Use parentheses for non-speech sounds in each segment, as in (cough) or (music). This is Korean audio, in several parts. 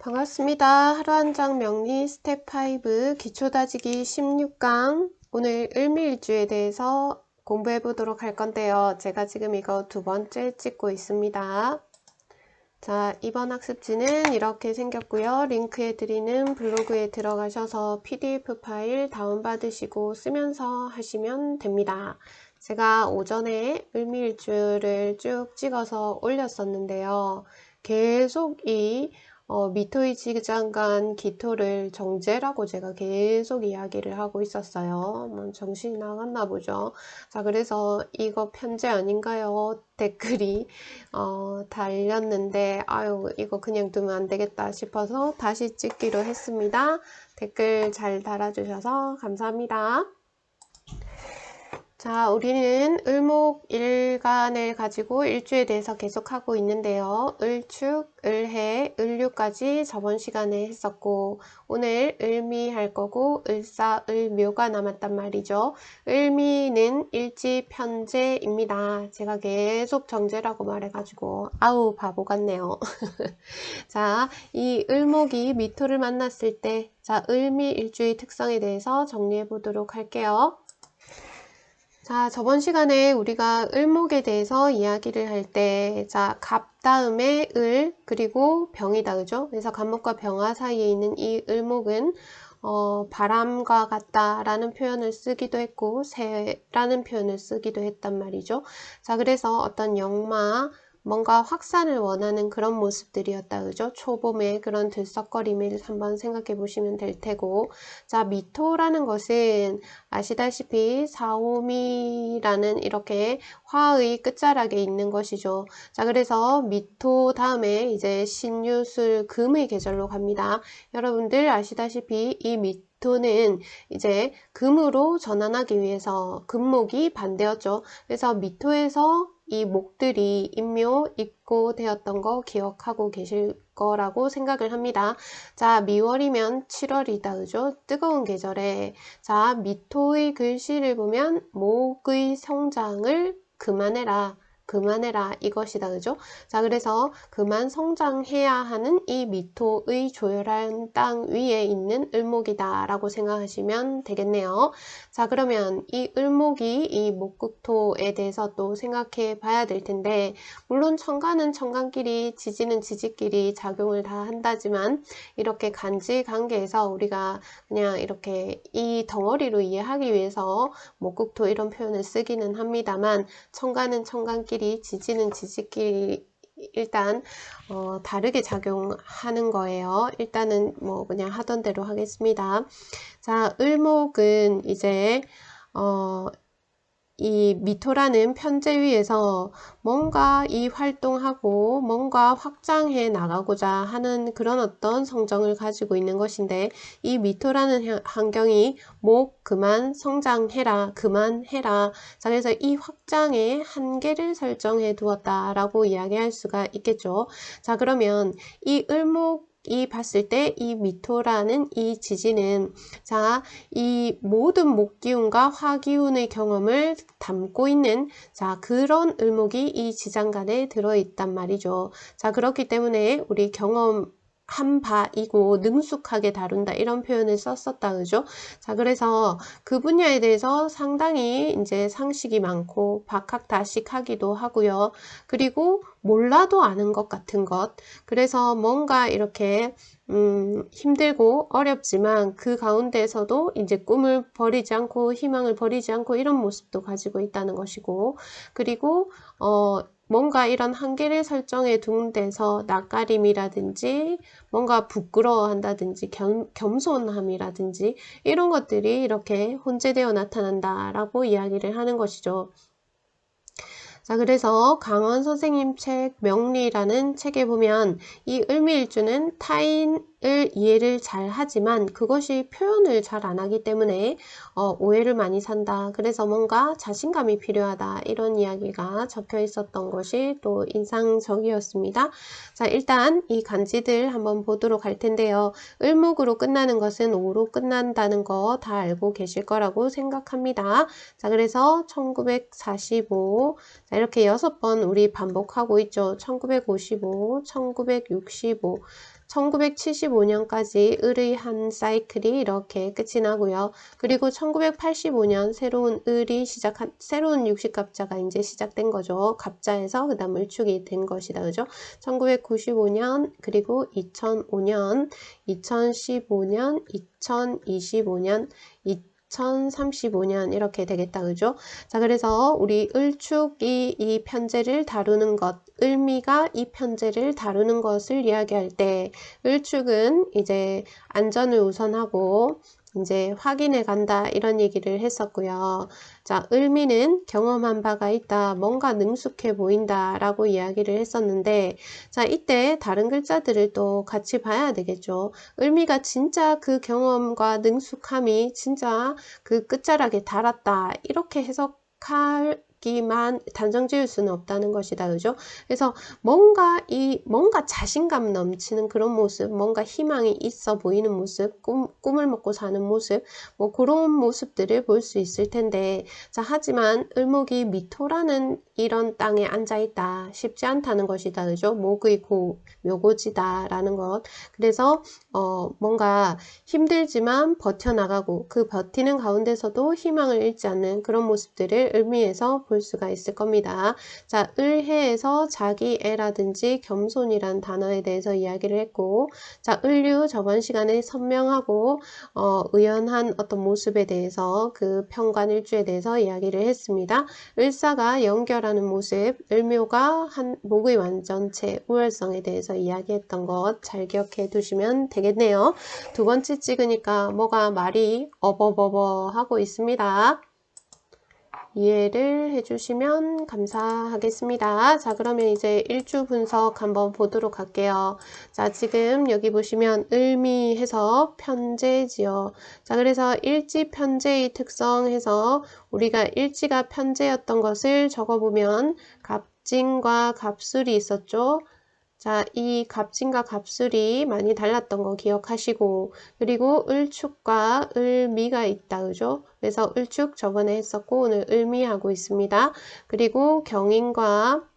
반갑습니다. 하루 한 장 명리 스텝 5 기초 다지기 16강 오늘 을미일주에 대해서 공부해 보도록 할 건데요. 제가 지금 이거 두 번째 찍고 있습니다. 자, 이번 학습지는 이렇게 생겼고요. 링크에 드리는 블로그에 들어가셔서 PDF 파일 다운받으시고 쓰면서 하시면 됩니다. 제가 오전에 을미일주를 쭉 찍어서 올렸었는데요. 계속 이 어, 미토의 지장간 기토를 정제라고 제가 계속 이야기를 하고 있었어요. 뭐 정신이 나갔나 보죠. 자, 그래서 이거 편제 아닌가요? 댓글이 어, 달렸는데 아유 이거 그냥 두면 안 되겠다 싶어서 다시 찍기로 했습니다. 댓글 잘 달아주셔서 감사합니다. 자, 우리는 을목일간을 가지고 일주에 대해서 계속하고 있는데요. 을축, 을해, 을류까지 저번 시간에 했었고 오늘 을미 할 거고 을사, 을묘가 남았단 말이죠. 을미는 일지 편제입니다. 제가 계속 정제라고 말해가지고 아우 바보 같네요. (laughs) 자, 이 을목이 미토를 만났을 때 자, 을미 일주의 특성에 대해서 정리해 보도록 할게요. 자, 저번 시간에 우리가 을목에 대해서 이야기를 할 때, 자, 갑 다음에 을, 그리고 병이다, 그죠? 그래서 갑목과 병화 사이에 있는 이 을목은, 어, 바람과 같다라는 표현을 쓰기도 했고, 새라는 표현을 쓰기도 했단 말이죠. 자, 그래서 어떤 영마, 뭔가 확산을 원하는 그런 모습들이었다. 그죠? 초봄의 그런 들썩거림을 한번 생각해 보시면 될 테고 자 미토라는 것은 아시다시피 사오미라는 이렇게 화의 끝자락에 있는 것이죠. 자 그래서 미토 다음에 이제 신유술 금의 계절로 갑니다. 여러분들 아시다시피 이 미토는 이제 금으로 전환하기 위해서 금목이 반대였죠. 그래서 미토에서 이 목들이 인묘 입고 되었던 거 기억하고 계실 거라고 생각을 합니다. 자, 미월이면 7월이다. 그죠? 뜨거운 계절에 자, 미토의 글씨를 보면 목의 성장을 그만해라. 그만해라 이것이다. 그죠? 자 그래서 그만 성장해야 하는 이 미토의 조열한 땅 위에 있는 을목이다 라고 생각하시면 되겠네요. 자 그러면 이 을목이 이 목국토에 대해서 또 생각해 봐야 될 텐데 물론 청간은 청간끼리 지지는 지지끼리 작용을 다 한다지만 이렇게 간지 관계에서 우리가 그냥 이렇게 이 덩어리로 이해하기 위해서 목국토 이런 표현을 쓰기는 합니다만 청간은 청간끼리 지지끼리 지지는 지지끼리 일단 어, 다르게 작용하는 거예요. 일단은 뭐 그냥 하던 대로 하겠습니다. 자, 을목은 이제 어, 이 미토라는 편제 위에서 뭔가 이 활동하고 뭔가 확장해 나가고자 하는 그런 어떤 성정을 가지고 있는 것인데 이 미토라는 환경이 목 그만 성장해라 그만해라. 자 그래서 이 확장의 한계를 설정해 두었다라고 이야기할 수가 있겠죠. 자 그러면 이 을목 이 봤을 때 이 미토라는 이 지진은 자 이 모든 목기운과 화기운의 경험을 담고 있는 자 그런 을목이 이 지장간에 들어 있단 말이죠. 자 그렇기 때문에 우리 경험 한 바이고 능숙하게 다룬다. 이런 표현을 썼었다. 그죠? 자 그래서 그 분야에 대해서 상당히 이제 상식이 많고 박학다식하기도 하고요. 그리고 몰라도 아는 것 같은 것. 그래서 뭔가 이렇게 음, 힘들고 어렵지만 그 가운데서도 이제 꿈을 버리지 않고 희망을 버리지 않고 이런 모습도 가지고 있다는 것이고. 그리고 어 뭔가 이런 한계를 설정해 둔 데서 낯가림이라든지 뭔가 부끄러워한다든지 겸, 겸손함이라든지 이런 것들이 이렇게 혼재되어 나타난다라고 이야기를 하는 것이죠. 자 그래서 강원 선생님 책 명리라는 책에 보면 이 을미일주는 타인 이해를 잘 하지만 그것이 표현을 잘 안 하기 때문에 어, 오해를 많이 산다. 그래서 뭔가 자신감이 필요하다. 이런 이야기가 적혀 있었던 것이 또 인상적이었습니다. 자, 일단 이 간지들 한번 보도록 할 텐데요. 을목으로 끝나는 것은 오로 끝난다는 거 다 알고 계실 거라고 생각합니다. 자, 그래서 1945 자, 이렇게 여섯 번 우리 반복하고 있죠. 1955, 1965 1975년까지 을의 한 사이클이 이렇게 끝이 나고요. 그리고 1985년 새로운 을이 시작한 새로운 육식갑자가 이제 시작된 거죠. 갑자에서 그다음 을축이 된 것이다. 그죠? 1995년 그리고 2005년, 2015년, 2025년, 2035년 이렇게 되겠다. 그죠? 자, 그래서 우리 을축이 이 편제를 다루는 것, 을미가 이 편제를 다루는 것을 이야기할 때 을축은 이제 안전을 우선하고 이제 확인해 간다 이런 얘기를 했었고요. 자, 을미는 경험한 바가 있다, 뭔가 능숙해 보인다 라고 이야기를 했었는데 자, 이때 다른 글자들을 또 같이 봐야 되겠죠. 을미가 진짜 그 경험과 능숙함이 진짜 그 끝자락에 달았다 이렇게 해석할 기만 단정 지을 수는 없다는 것이다. 그죠? 그래서 뭔가 이 뭔가 자신감 넘치는 그런 모습, 뭔가 희망이 있어 보이는 모습, 꿈, 꿈을 먹고 사는 모습, 뭐 그런 모습들을 볼 수 있을 텐데 자, 하지만 을목이 미토라는 이런 땅에 앉아 있다. 쉽지 않다는 것이다. 그죠? 목의 고, 묘고지다 라는 것. 그래서 어, 뭔가 힘들지만 버텨나가고 그 버티는 가운데서도 희망을 잃지 않는 그런 모습들을 의미해서 볼 수가 있을 겁니다. 자, 을해에서 자기애라든지 겸손이란 단어에 대해서 이야기를 했고 자, 을류 저번 시간에 선명하고 어, 의연한 어떤 모습에 대해서 그 평관일주에 대해서 이야기를 했습니다. 을사가 연결하는 모습, 을묘가 한 목의 완전체, 우월성에 대해서 이야기했던 것 잘 기억해 두시면 되겠네요. 두 번째 찍으니까 뭐가 말이 어버버버 하고 있습니다. 이해를 해주시면 감사하겠습니다. 자, 그러면 이제 일주 분석 한번 보도록 할게요. 자, 지금 여기 보시면 을미해서 편제지요. 자, 그래서 일지 편제의 특성해서 우리가 일지가 편제였던 것을 적어보면 갑진과 갑술이 있었죠. 자, 이 갑진과 갑술이 많이 달랐던 거 기억하시고 그리고 을축과 을미가 있다. 그죠? 그래서 을축 저번에 했었고 오늘 을미하고 있습니다. 그리고 경인과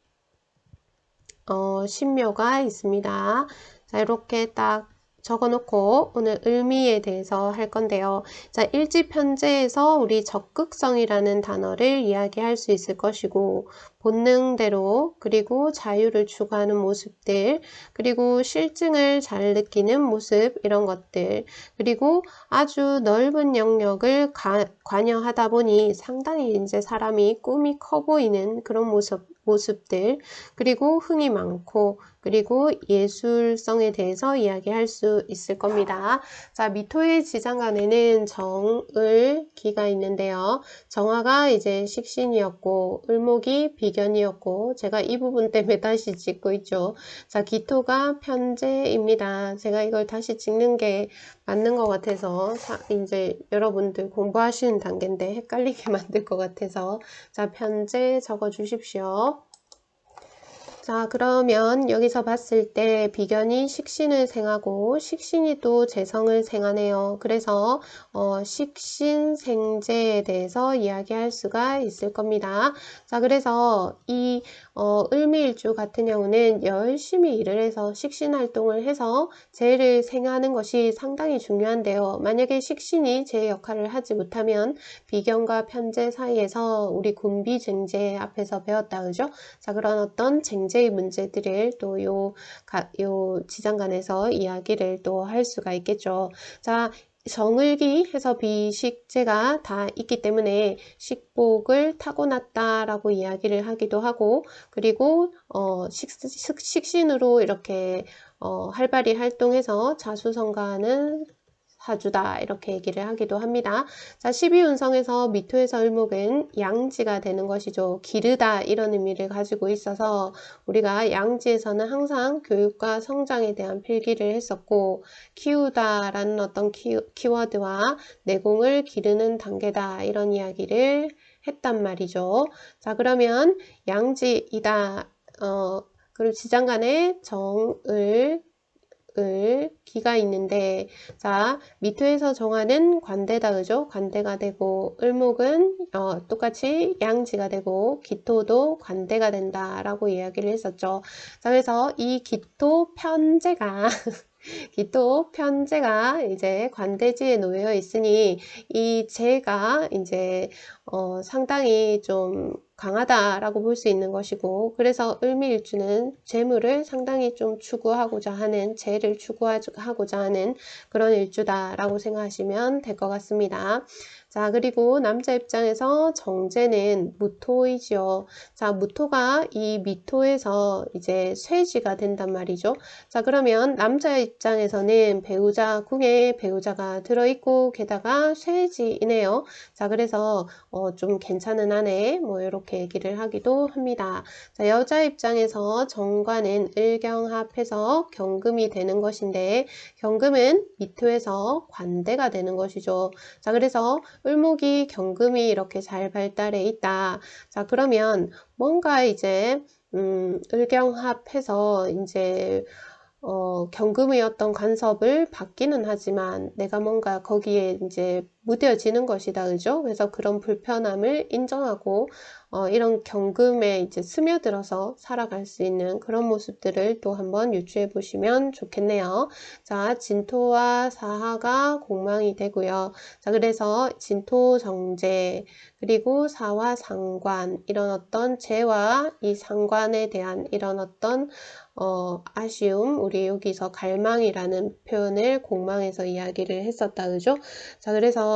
어, 신묘가 있습니다. 자, 이렇게 딱 적어놓고 오늘 의미에 대해서 할 건데요. 자, 일지편제에서 우리 적극성이라는 단어를 이야기할 수 있을 것이고 본능대로 그리고 자유를 추구하는 모습들 그리고 실증을 잘 느끼는 모습 이런 것들 그리고 아주 넓은 영역을 가, 관여하다 보니 상당히 이제 사람이 꿈이 커 보이는 그런 모습 모습들 그리고 흥이 많고 그리고 예술성에 대해서 이야기할 수 있을 겁니다. 자, 미토의 지장간에는 정을 기가 있는데요. 정화가 이제 식신이었고 을목이 비 견이었고 제가 이 부분 때문에 다시 찍고 있죠. 자, 기토가 편제입니다. 제가 이걸 다시 찍는 게 맞는 것 같아서 이제 여러분들 공부하시는 단계인데 헷갈리게 (laughs) 만들 것 같아서 자, 편제 적어 주십시오. 자 그러면 여기서 봤을 때 비견이 식신을 생하고 식신이 또 재성을 생하네요. 그래서 어, 식신생제에 대해서 이야기할 수가 있을 겁니다. 자 그래서 이 어, 을미일주 같은 경우는 열심히 일을 해서 식신 활동을 해서 재를 생하는 것이 상당히 중요한데요. 만약에 식신이 제 역할을 하지 못하면 비견과 편제 사이에서 우리 군비 쟁제 앞에서 배웠다 그죠? 자 그런 어떤 쟁제 문제의 문제들을 또요 요 지장 간에서 이야기를 또 할 수가 있겠죠. 자, 정을기 해서 비식제가 다 있기 때문에 식복을 타고났다라고 이야기를 하기도 하고 그리고 어, 식, 식신으로 이렇게 어, 활발히 활동해서 자수성가하는 사주다 이렇게 얘기를 하기도 합니다. 자 12운성에서 미토에서 을목은 양지가 되는 것이죠. 기르다 이런 의미를 가지고 있어서 우리가 양지에서는 항상 교육과 성장에 대한 필기를 했었고 키우다라는 어떤 키, 키워드와 내공을 기르는 단계다 이런 이야기를 했단 말이죠. 자 그러면 양지이다 어, 그리고 지장간에 정을 을 기가 있는데 자 미토에서 정하는 관대다 그죠? 관대가 되고 을목은 어, 똑같이 양지가 되고 기토도 관대가 된다 라고 이야기를 했었죠. 자 그래서 이 기토 편제가 (laughs) 기토 편제가 이제 관대지에 놓여 있으니 이 제가 이제 어, 상당히 좀 강하다라고 볼 수 있는 것이고 그래서 을미일주는 재물을 상당히 좀 추구하고자 하는 재를 추구하고자 하는 그런 일주다라고 생각하시면 될 것 같습니다. 자 그리고 남자 입장에서 정제는 무토이지요. 자 무토가 이 미토에서 이제 쇠지가 된단 말이죠. 자 그러면 남자 입장에서는 배우자 궁에 배우자가 들어있고 게다가 쇠지이네요. 자 그래서 어, 좀 괜찮은 아내 뭐 이렇게 얘기를 하기도 합니다. 자 여자 입장에서 정관은 을경합해서 경금이 되는 것인데 경금은 미토에서 관대가 되는 것이죠. 자 그래서 을목이 경금이 이렇게 잘 발달해 있다. 자 그러면 뭔가 이제 음, 을경합해서 이제 어, 어떤 간섭을 받기는 하지만 내가 뭔가 거기에 이제 무뎌지는 것이다. 그죠? 그래서 그런 불편함을 인정하고 어, 이런 경금에 이제 스며들어서 살아갈 수 있는 그런 모습들을 또 한번 유추해 보시면 좋겠네요. 자, 진토와 사하가 공망이 되고요. 자, 그래서 진토 정제 그리고 사와 상관 이런 어떤 재와 이 상관에 대한 이런 어떤 어, 아쉬움, 우리 여기서 갈망이라는 표현을 공망에서 이야기를 했었다, 그죠? 자, 그래서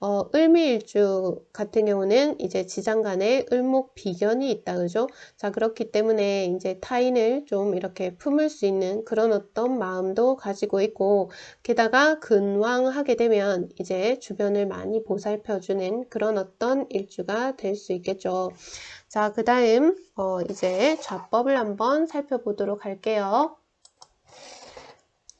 어, 을미일주 같은 경우는 이제 지장간에 을목 비견이 있다 그죠? 자 그렇기 때문에 이제 타인을 좀 이렇게 품을 수 있는 그런 어떤 마음도 가지고 있고 게다가 근왕하게 되면 이제 주변을 많이 보살펴주는 그런 어떤 일주가 될 수 있겠죠. 자 그 다음 어, 이제 좌법을 한번 살펴보도록 할게요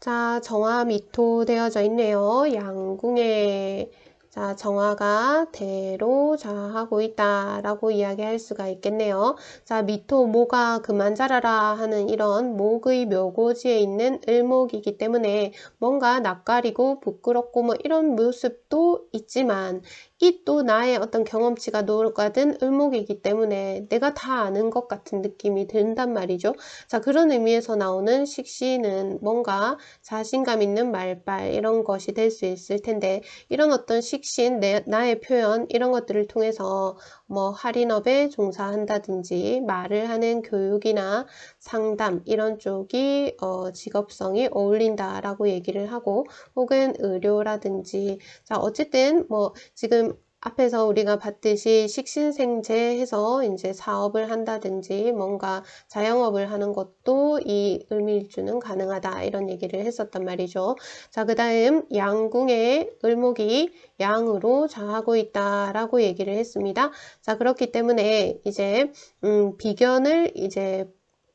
자 정화 미토 되어져 있네요. 양궁에 자, 정화가 대로 자하고 있다라고 이야기할 수가 있겠네요. 자, 미토 모가 그만 자라라 하는 이런 목의 묘고지에 있는 을목이기 때문에 뭔가 낯가리고 부끄럽고 뭐 이런 모습도 있지만 이 또 나의 어떤 경험치가 녹아든 을목이기 때문에 내가 다 아는 것 같은 느낌이 든단 말이죠. 자 그런 의미에서 나오는 식시는 뭔가 자신감 있는 말빨 이런 것이 될 수 있을 텐데 이런 어떤 식신 내, 나의 표현 이런 것들을 통해서 뭐 할인업에 종사한다든지 말을 하는 교육이나 상담 이런 쪽이 어, 직업성이 어울린다라고 얘기를 하고 혹은 의료라든지. 자 어쨌든 뭐 지금 앞에서 우리가 봤듯이 식신생재 해서 이제 사업을 한다든지 뭔가 자영업을 하는 것도 이 을미일주는 가능하다 이런 얘기를 했었단 말이죠. 자, 그 다음 양궁의 을목이 양으로 좌하고 있다라고 얘기를 했습니다. 자, 그렇기 때문에 이제 음, 비견을 이제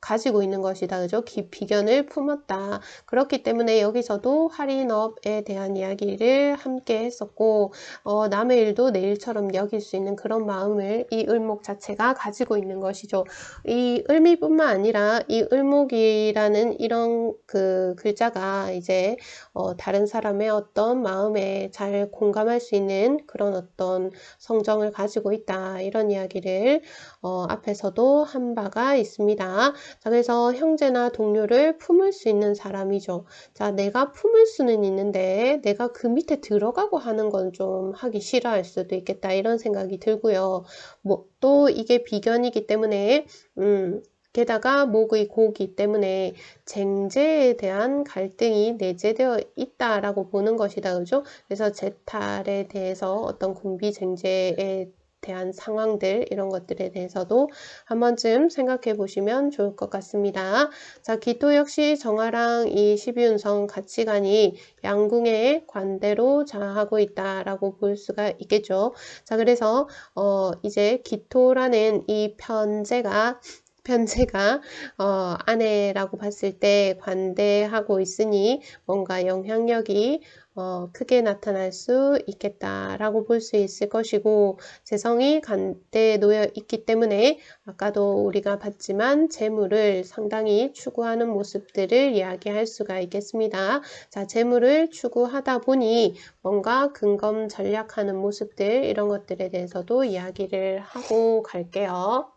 가지고 있는 것이다. 그죠? 비견을 품었다. 그렇기 때문에 여기서도 할인업에 대한 이야기를 함께 했었고 어, 남의 일도 내 일처럼 여길 수 있는 그런 마음을 이 을목 자체가 가지고 있는 것이죠. 이 을미뿐만 아니라 이 을목이라는 이런 그 글자가 이제 어, 다른 사람의 어떤 마음에 잘 공감할 수 있는 그런 어떤 성정을 가지고 있다. 이런 이야기를 어, 앞에서도 한 바가 있습니다. 자, 그래서 형제나 동료를 품을 수 있는 사람이죠. 자, 내가 품을 수는 있는데 내가 그 밑에 들어가고 하는 건 좀 하기 싫어할 수도 있겠다 이런 생각이 들고요. 뭐 또 이게 비견이기 때문에 음, 게다가 목의 고기 때문에 쟁제에 대한 갈등이 내재되어 있다라고 보는 것이다. 그죠? 그래서 제탈에 대해서 어떤 군비 쟁제에 대한 상황들 이런 것들에 대해서도 한 번쯤 생각해 보시면 좋을 것 같습니다. 자, 기토 역시 정화랑 이 12운성 가치관이 양궁의 관대로 자하고 있다라고 볼 수가 있겠죠. 자, 그래서 어, 이제 기토라는 이 편제가 편제가 어, 아내라고 봤을 때 관대하고 있으니 뭔가 영향력이 어, 크게 나타날 수 있겠다라고 볼 수 있을 것이고 재성이 간대에 놓여 있기 때문에 아까도 우리가 봤지만 재물을 상당히 추구하는 모습들을 이야기할 수가 있겠습니다. 자, 재물을 추구하다 보니 뭔가 근검 전략하는 모습들 이런 것들에 대해서도 이야기를 하고 갈게요.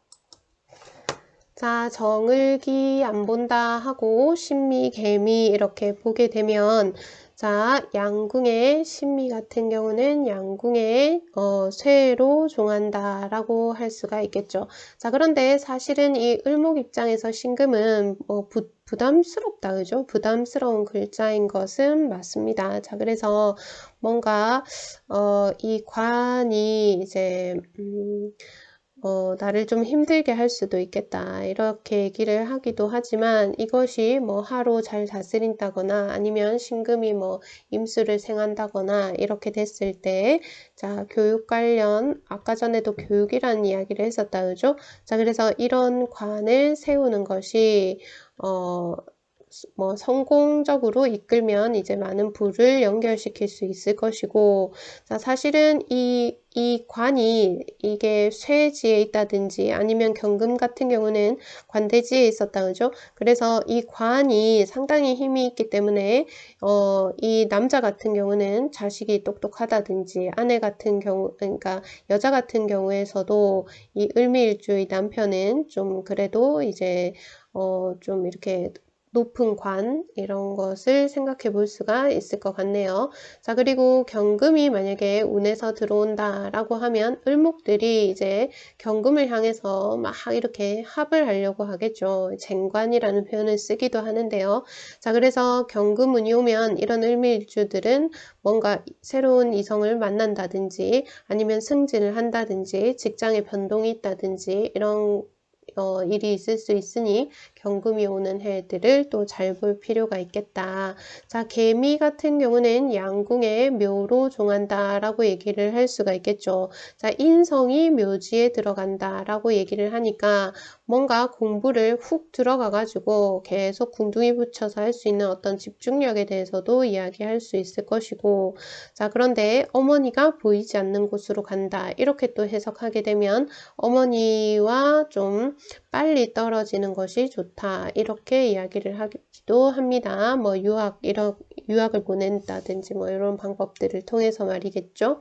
자, 정을기 안 본다 하고 신미, 개미 이렇게 보게 되면 자, 양궁의 신미 같은 경우는 양궁의 어, 쇠로 종한다 라고 할 수가 있겠죠. 자, 그런데 사실은 이 을목 입장에서 신금은 뭐 부, 부담스럽다, 그죠? 부담스러운 글자인 것은 맞습니다. 자, 그래서 뭔가 어, 이 관이 이제 음, 어, 나를 좀 힘들게 할 수도 있겠다. 이렇게 얘기를 하기도 하지만 이것이 뭐 하루 잘 다스린다거나 아니면 신금이 뭐 임수를 생한다거나 이렇게 됐을 때, 자, 교육 관련, 아까 전에도 교육이라는 이야기를 했었다. 그죠? 자, 그래서 이런 관을 세우는 것이, 어, 뭐 성공적으로 이끌면 이제 많은 부를 연결시킬 수 있을 것이고 자 사실은 이, 이 관이 이게 쇠지에 있다든지 아니면 경금 같은 경우는 관대지에 있었다 그죠? 그래서 이 관이 상당히 힘이 있기 때문에 어, 이 남자 같은 경우는 자식이 똑똑하다든지 아내 같은 경우 그러니까 여자 같은 경우에서도 이 을미일주의 남편은 좀 그래도 이제 어, 좀 이렇게 높은 관 이런 것을 생각해 볼 수가 있을 것 같네요. 자 그리고 경금이 만약에 운에서 들어온다 라고 하면 을목들이 이제 경금을 향해서 막 이렇게 합을 하려고 하겠죠. 쟁관이라는 표현을 쓰기도 하는데요. 자 그래서 경금운이 오면 이런 을미일주들은 뭔가 새로운 이성을 만난다든지 아니면 승진을 한다든지 직장에 변동이 있다든지 이런 어, 일이 있을 수 있으니 경금이 오는 해들을 또 잘 볼 필요가 있겠다. 자, 개미 같은 경우는 양궁의 묘로 종한다 라고 얘기를 할 수가 있겠죠. 자, 인성이 묘지에 들어간다 라고 얘기를 하니까 뭔가 공부를 훅 들어가 가지고 계속 궁둥이 붙여서 할 수 있는 어떤 집중력에 대해서도 이야기할 수 있을 것이고 자 그런데 어머니가 보이지 않는 곳으로 간다 이렇게 또 해석하게 되면 어머니와 좀 빨리 떨어지는 것이 좋다 이렇게 이야기를 하기도 합니다 뭐 유학 이런 유학을 보낸다든지 뭐 이런 방법들을 통해서 말이겠죠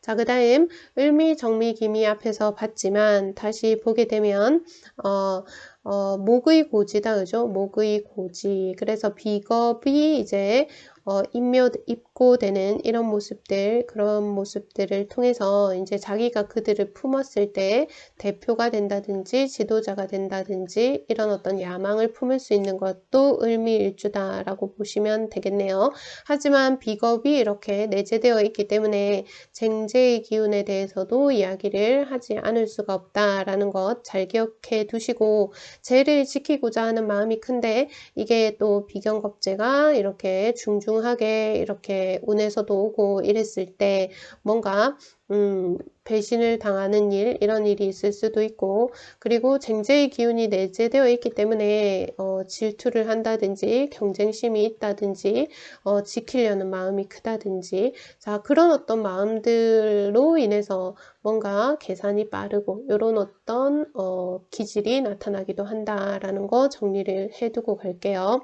자, 그 다음 을미, 정미, 기미 앞에서 봤지만 다시 보게 되면 어, 어, 목의 고지다, 그죠? 목의 고지. 그래서 비겁이 이제 어, 인묘, 입고 되는 이런 모습들, 그런 모습들을 통해서 이제 자기가 그들을 품었을 때 대표가 된다든지 지도자가 된다든지 이런 어떤 야망을 품을 수 있는 것도 을미일주다라고 보시면 되겠네요. 하지만 비겁이 이렇게 내재되어 있기 때문에 쟁제의 기운에 대해서도 이야기를 하지 않을 수가 없다라는 것 잘 기억해 두시고 죄를 지키고자 하는 마음이 큰데 이게 또 비경겁제가 이렇게 중중 훌륭하게 이렇게 운에서도 오고 이랬을 때 뭔가 음, 배신을 당하는 일, 이런 일이 있을 수도 있고, 그리고 쟁제의 기운이 내재되어 있기 때문에, 어, 질투를 한다든지, 경쟁심이 있다든지, 어, 지키려는 마음이 크다든지, 자, 그런 어떤 마음들로 인해서 뭔가 계산이 빠르고, 이런 어떤, 어, 기질이 나타나기도 한다라는 거 정리를 해두고 갈게요.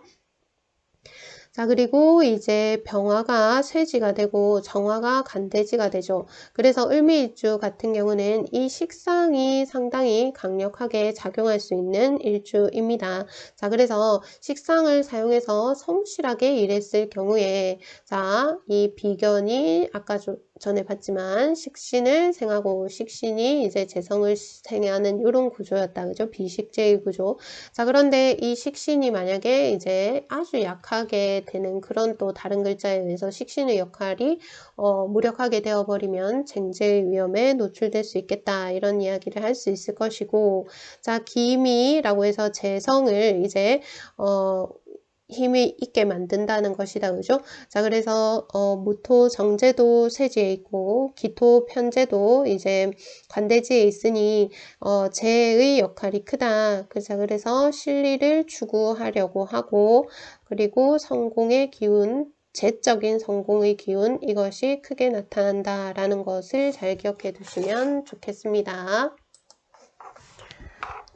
자, 그리고 이제 병화가 쇠지가 되고 정화가 간대지가 되죠. 그래서 을미일주 같은 경우는 이 식상이 상당히 강력하게 작용할 수 있는 일주입니다. 자, 그래서 식상을 사용해서 성실하게 일했을 경우에 자, 이 비견이 아까 좀 전에 봤지만 식신을 생하고 식신이 이제 재성을 생하는 이런 구조였다. 그죠? 비식재의 구조. 자, 그런데 이 식신이 만약에 이제 아주 약하게 되는 그런 또 다른 글자에 의해서 식신의 역할이 어, 무력하게 되어버리면 쟁제의 위험에 노출될 수 있겠다. 이런 이야기를 할 수 있을 것이고 자, 기미라고 해서 재성을 이제 어, 힘이 있게 만든다는 것이다. 그죠? 자, 그래서, 어, 무토 정제도 세지에 있고, 기토 편제도 이제 관대지에 있으니, 어, 재의 역할이 크다. 그래서, 그래서 실리를 추구하려고 하고, 그리고 성공의 기운, 재적인 성공의 기운, 이것이 크게 나타난다라는 것을 잘 기억해 두시면 좋겠습니다.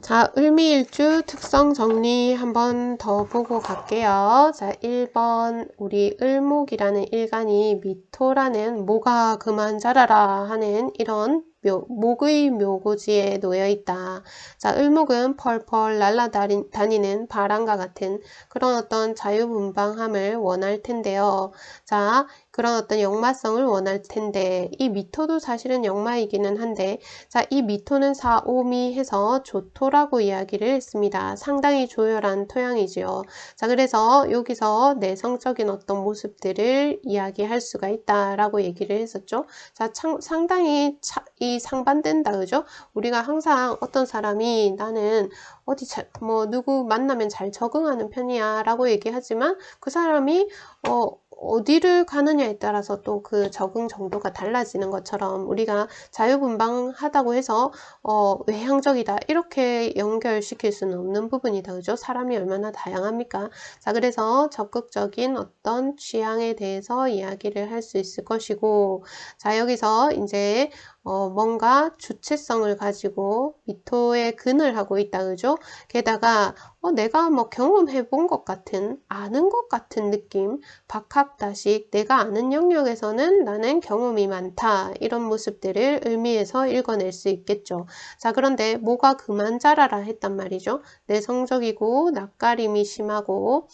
자, 을미일주 특성 정리 한번 더 보고 갈게요. 자, 1번 우리 을목이라는 일간이 미토라는 모가 그만 자라라 하는 이런 묘, 목의 묘고지에 놓여 있다. 자, 을목은 펄펄 날아다니는 바람과 같은 그런 어떤 자유분방함을 원할 텐데요. 자, 그런 어떤 역마성을 원할 텐데 이 미토도 사실은 역마이기는 한데 자, 이 미토는 4, 5미 해서 조토라고 이야기를 했습니다. 상당히 조열한 토양이지요. 자, 그래서 여기서 내성적인 어떤 모습들을 이야기할 수가 있다라고 얘기를 했었죠. 자, 참, 상당히 차, 이 상반된다. 그죠? 우리가 항상 어떤 사람이 나는 어디 잘, 뭐 누구 만나면 잘 적응하는 편이야 라고 얘기하지만 그 사람이 어 어디를 가느냐에 따라서 또 그 적응 정도가 달라지는 것처럼 우리가 자유분방하다고 해서 어, 외향적이다 이렇게 연결시킬 수는 없는 부분이다. 그죠? 사람이 얼마나 다양합니까? 자 그래서 적극적인 어떤 취향에 대해서 이야기를 할 수 있을 것이고 자 여기서 이제 어, 뭔가 주체성을 가지고 미토에 근을 하고 있다 그죠? 게다가 어, 내가 뭐 경험해 본 것 같은 아는 것 같은 느낌 박학다식 내가 아는 영역에서는 나는 경험이 많다 이런 모습들을 의미해서 읽어낼 수 있겠죠. 자 그런데 뭐가 그만 자라라 했단 말이죠. 내성적이고 낯가림이 심하고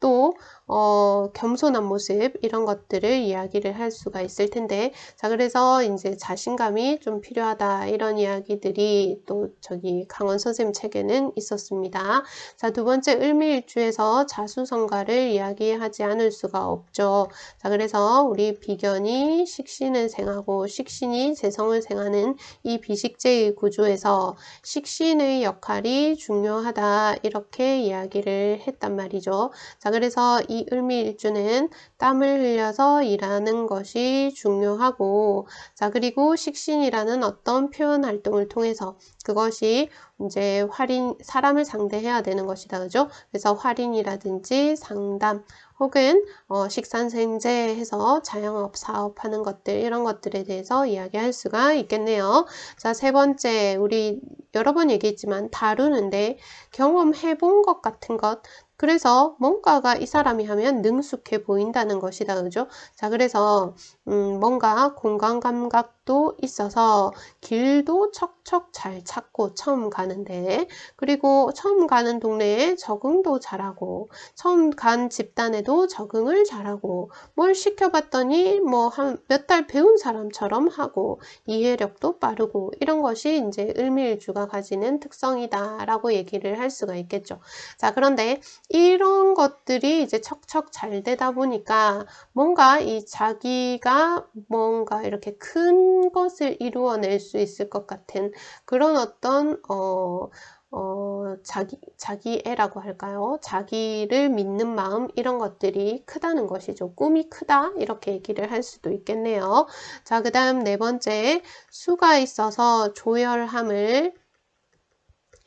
또 어, 겸손한 모습 이런 것들을 이야기를 할 수가 있을 텐데 자 그래서 이제 자신감이 좀 필요하다 이런 이야기들이 또 저기 강원 선생님 책에는 있었습니다. 자 두 번째 을미일주에서 자수성가를 이야기하지 않을 수가 없죠. 자 그래서 우리 비견이 식신을 생하고 식신이 재성을 생하는 이 비식제의 구조에서 식신의 역할이 중요하다 이렇게 이야기를 했단 말이죠. 자 그래서 이 을미일주는 땀을 흘려서 일하는 것이 중요하고 자 그리고 식신이라는 어떤 표현 활동을 통해서 그것이 이제 활인 사람을 상대해야 되는 것이다 그죠? 그래서 활인이라든지 상담 혹은 어, 식산생제 해서 자영업 사업하는 것들 이런 것들에 대해서 이야기할 수가 있겠네요. 자 세 번째 우리 여러 번 얘기했지만 다루는데 경험해 본 것 같은 것 그래서 뭔가가 이 사람이 하면 능숙해 보인다는 것이다. 그죠? 자, 그래서 음, 뭔가 공간 감각 도 있어서 길도 척척 잘 찾고 처음 가는데 그리고 처음 가는 동네에 적응도 잘하고 처음 간 집단에도 적응을 잘하고 뭘 시켜봤더니 뭐 한 몇 달 배운 사람처럼 하고 이해력도 빠르고 이런 것이 이제 을밀주가 가지는 특성이다 라고 얘기를 할 수가 있겠죠. 자 그런데 이런 것들이 이제 척척 잘 되다 보니까 뭔가 이 자기가 뭔가 이렇게 큰 것을 이루어낼 수 있을 것 같은 그런 어떤 어, 어, 자기, 자기 애라고 할까요? 자기를 믿는 마음, 이런 것들이 크다는 것이죠. 꿈이 크다? 이렇게 얘기를 할 수도 있겠네요. 자, 그 다음 네 번째, 수가 있어서 조열함을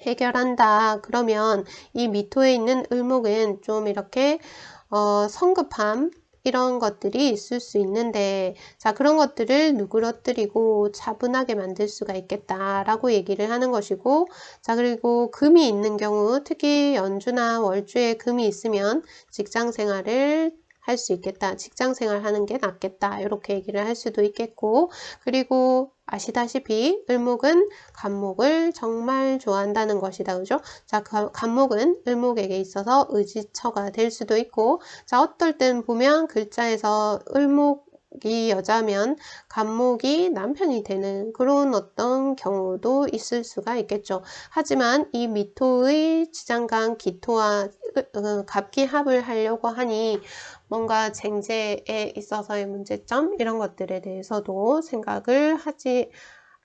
해결한다. 그러면 이 미토에 있는 을목은 좀 이렇게 어, 성급함 이런 것들이 있을 수 있는데 자 그런 것들을 누그러뜨리고 차분하게 만들 수가 있겠다라고 얘기를 하는 것이고 자 그리고 금이 있는 경우 특히 연주나 월주에 금이 있으면 직장 생활을 할 수 있겠다. 직장 생활 하는 게 낫겠다. 이렇게 얘기를 할 수도 있겠고 그리고 아시다시피 을목은 간목을 정말 좋아한다는 것이다. 그죠? 자, 그 간목은 을목에게 있어서 의지처가 될 수도 있고 자, 어떨 땐 보면 글자에서 을목 이 여자면 간목이 남편이 되는 그런 어떤 경우도 있을 수가 있겠죠. 하지만 이 미토의 지장간 기토와 어, 갑기합을 하려고 하니 뭔가 쟁제에 있어서의 문제점 이런 것들에 대해서도 생각을 하지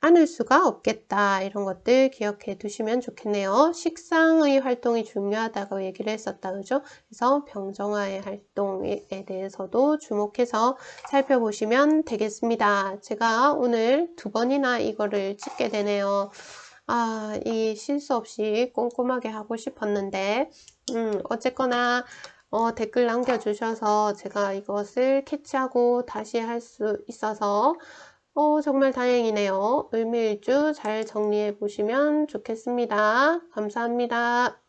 않을 수가 없겠다. 이런 것들 기억해 두시면 좋겠네요. 식상의 활동이 중요하다고 얘기를 했었다. 그죠? 그래서 병정화의 활동에 대해서도 주목해서 살펴보시면 되겠습니다. 제가 오늘 두 번이나 이거를 찍게 되네요. 아, 이 실수 없이 꼼꼼하게 하고 싶었는데, 음, 어쨌거나, 어, 댓글 남겨주셔서 제가 이것을 캐치하고 다시 할 수 있어서 어, 정말 다행이네요. 을밀주 잘 정리해 보시면 좋겠습니다. 감사합니다.